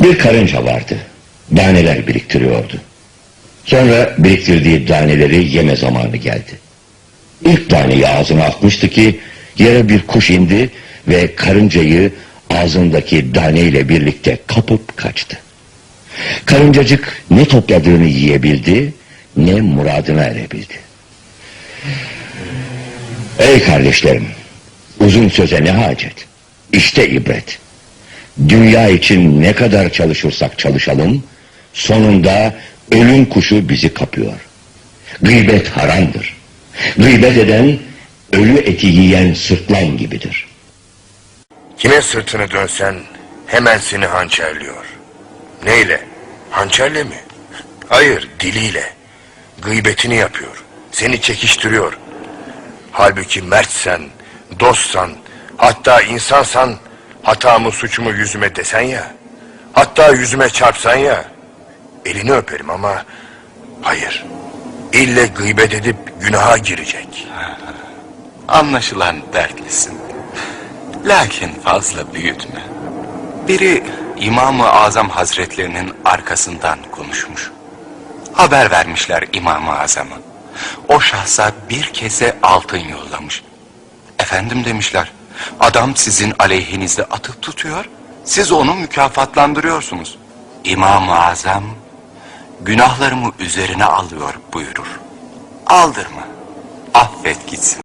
Bir karınca vardı. Daneler biriktiriyordu. Sonra biriktirdiği daneleri yeme zamanı geldi. İlk taneyi ağzına atmıştı ki yere bir kuş indi ve karıncayı ağzındaki daneyle birlikte kapıp kaçtı. Karıncacık ne topladığını yiyebildi ne muradına erebildi. Ey kardeşlerim, uzun söze ne hacet? İşte ibret. Dünya için ne kadar çalışırsak çalışalım, sonunda ölüm kuşu bizi kapıyor. Gıybet haramdır. Gıybet eden, ölü eti yiyen sırtlan gibidir. Kime sırtını dönsen hemen seni hançerliyor. Neyle? Hançerle mi? Hayır, diliyle. Gıybetini yapıyor. Seni çekiştiriyor. Halbuki mertsen, dostsan, hatta insansan hatamı suçumu yüzüme desen ya. Hatta yüzüme çarpsan ya. Elini öperim ama hayır. İlle gıybet edip günaha girecek. Anlaşılan dertlisin. Lakin fazla büyütme. Biri İmam-ı Azam Hazretlerinin arkasından konuşmuş. Haber vermişler İmam-ı Azam'a. O şahsa bir kese altın yollamış. Efendim demişler, adam sizin aleyhinizde atıp tutuyor, siz onu mükafatlandırıyorsunuz. İmam-ı Azam, günahlarımı üzerine alıyor buyurur. Aldırma, affet gitsin.